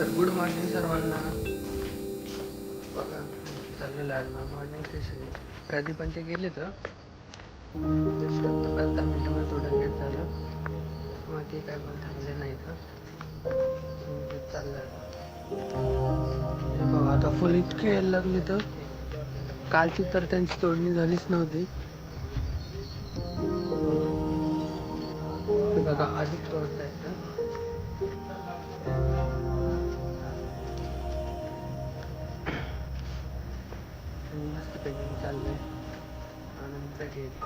तर good morning सर्वांना. बघा चाललेलं आज ना मॉर्निंग सेशन कधी पण ते गेले तर? पाच दहा मिनिटामध्ये थोडं लेट झालं. मग ते काय पण थांबले नाही तर. म्हणजे चाललं बघा आता फुल इतकी यायला लागली तर. कालची तर त्यांची तोडणी झालीच नव्हती. बघा अधिक तोडता येतं मस्त पैकी चाललंय. आनंद घेत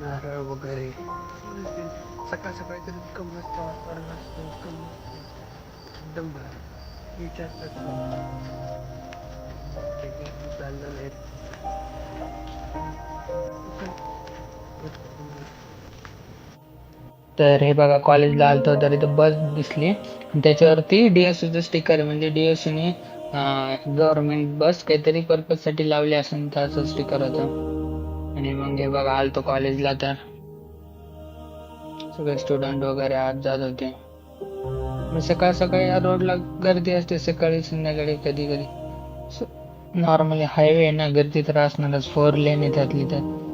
नारळ वगैरे. सकाळ सकाळी तर इतकं मस्त वातावरण असतं इतकं मस्त. एकदम भारी. विचार चाललेलं आहे तर हे बघा कॉलेजला आलतो तर इथं बस दिसली. त्याच्यावरती डीएससीचं स्टिकर आहे. म्हणजे डीएससीने गव्हर्नमेंट बस काहीतरी पर्पजसाठी लावली असेल तर असं स्टिकर होतं आणि मग हे बघा आलतो कॉलेजला तर. सगळे स्टुडंट वगैरे आत जात होते. मग सकाळ सकाळी या रोडला गर्दी असते सकाळी संध्याकाळी कधी कधी नॉर्मली हायवे आहे ना गर्दी तर असणारच फोर लेन आहे त्यातली तर.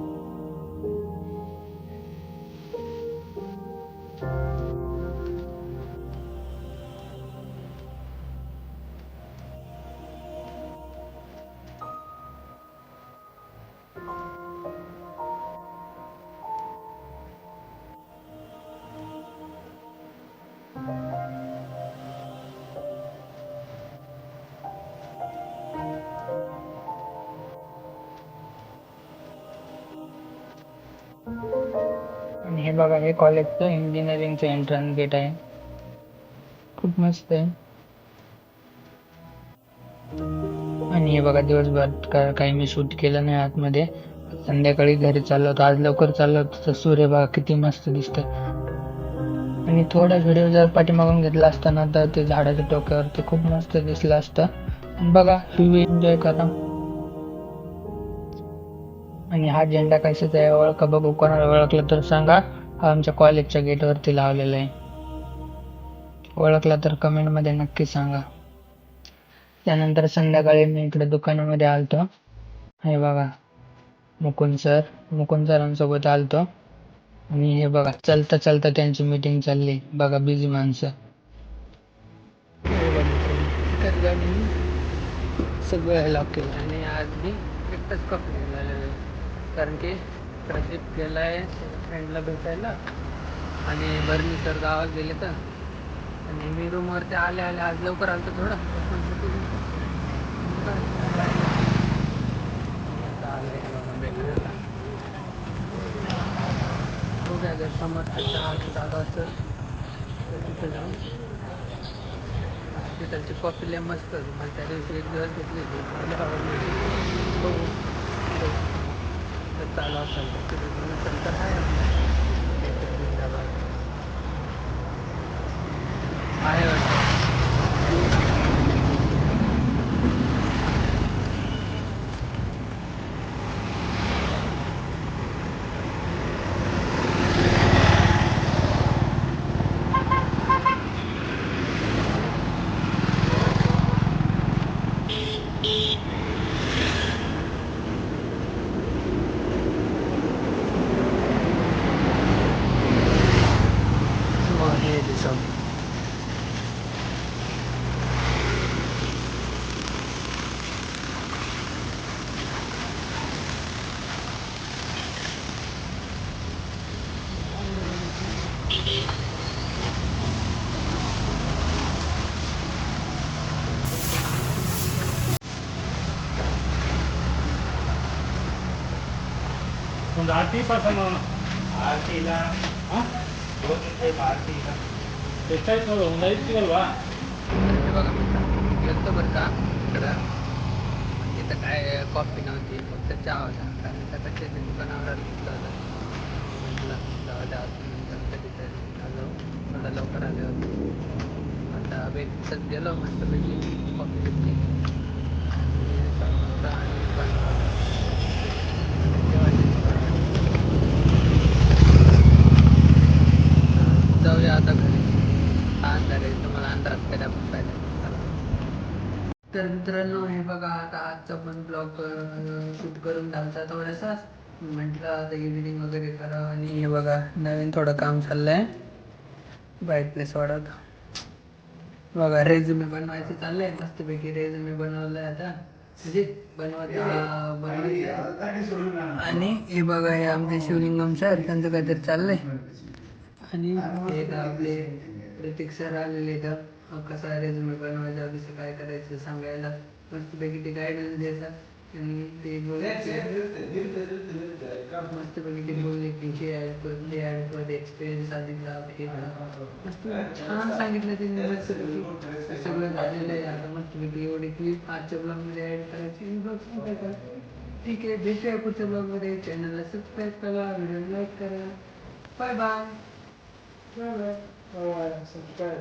आणि हे बघा हे कॉलेजचं इंजिनिअरिंगचं एंट्रन्स गेट आहे. खूप मस्त आहे. आणि हे बघा दिवसभर काही मी शूट केलं नाही आतमध्ये. संध्याकाळी घरी चाललो होतो आज लवकर चाललो होतो तर सूर्य बघा किती मस्त दिसतोय. आणि थोडा व्हिडिओ जर पाठीमागून घेतला असताना तर ते झाडाच्या टोक्यावर ते खूप मस्त दिसलं असतं. बघा व्ह्यू एन्जॉय करा. आणि हा झेंडा कशाचा आहे? ओळखा बघू. कोणाला ओळखलं तर सांगा. हा आमच्या कॉलेजच्या गेटवरती लावलेला आहे. ओळखला तर कमेंटमध्ये नक्की सांगा. त्यानंतर संध्याकाळी मी इकडे दुकानामध्ये आलतो. हे बघा. मुकुंद सर. मुकुंद सरांसोबत आलतो. आणि हे बघा चलता चलता त्यांची मीटिंग चालली. बघा बिझी माणसं. सगळं लॉक केलं. आणि आज मी एकटाच कपडे झालेलं कारण की प्रदीप गेलाय त्याच्या फ्रेंडला भेटायला. आणि बर्नी सर गावात गेले तर. आणि मी रूमवरती आले आले आज लवकर आलं तर थोडं. आता आलंय बाबा भेटायला बघूया जर समर्थांचा हात चालू असेल तर तिथं जाऊन तिथलची कॉफी लय मस्त होती मला त्या दिवशी एक दिवस घेतली होती लय आवडली बघू बघू. जर चालू असेल तर बरं का इकडं तिथं काय कॉफी नव्हती फक्त चहा होता कारण सकाळच्या ते दुकानावर घेतलं होतं म्हटलं जाऊ द्या अजून नंतर कधीतरी आलो थोडं लवकर आले होते आता बेकरीतच गेलो मस्तपैकी कॉफी घेतली आणि समोसा आणि बनवलं जेवायची जाऊया आता घरी आज असणार आहे तुम्हाला अंदाज करा फायदा तर मित्रांनो हे बघा आता आजचा पण ब्लॉग शूट करून झालता थोडासाच म्हटलं आता एडिटिंग वगैरे करा आणि हे बघा नवीन थोडं काम चाललं चाललंय ब्राईटनेस वाढत बघा रेझ्युमे बनवायचं चाललंय मस्तपैकी रेझ्युमे आहे आता. म्हणजे बनवत बनवायचं आणि हे बघा हे आमचे शिवलिंगम सर त्यांचं काहीतरी चाललंय. आणि हे आपले प्रतीक सर आलेले तर कसा रेझ्युमे बनवायचा कसं काय करायचं सांगायला. मस्तपैकी ते गायडन्स देतात. आणि ते मस्तपैकी ते बोलले की हे ॲड कर हे ॲड कर एक्सपिरियन्स आधी लाभ हे. मस्त छान सांगितलं त्यांनी मस्तपैकी. सगळं झालेलं आहे. आता मस्तपैकी एवढी क्लिप आजच्या ब्लॉगमध्ये ॲड करायची. ब्लॉग ठीक आहे भेटूया पुढच्या ब्लॉगमध्ये चॅनलला सबस्क्राईब करा व्हिडिओ लाईक करा. Bye bye subscribe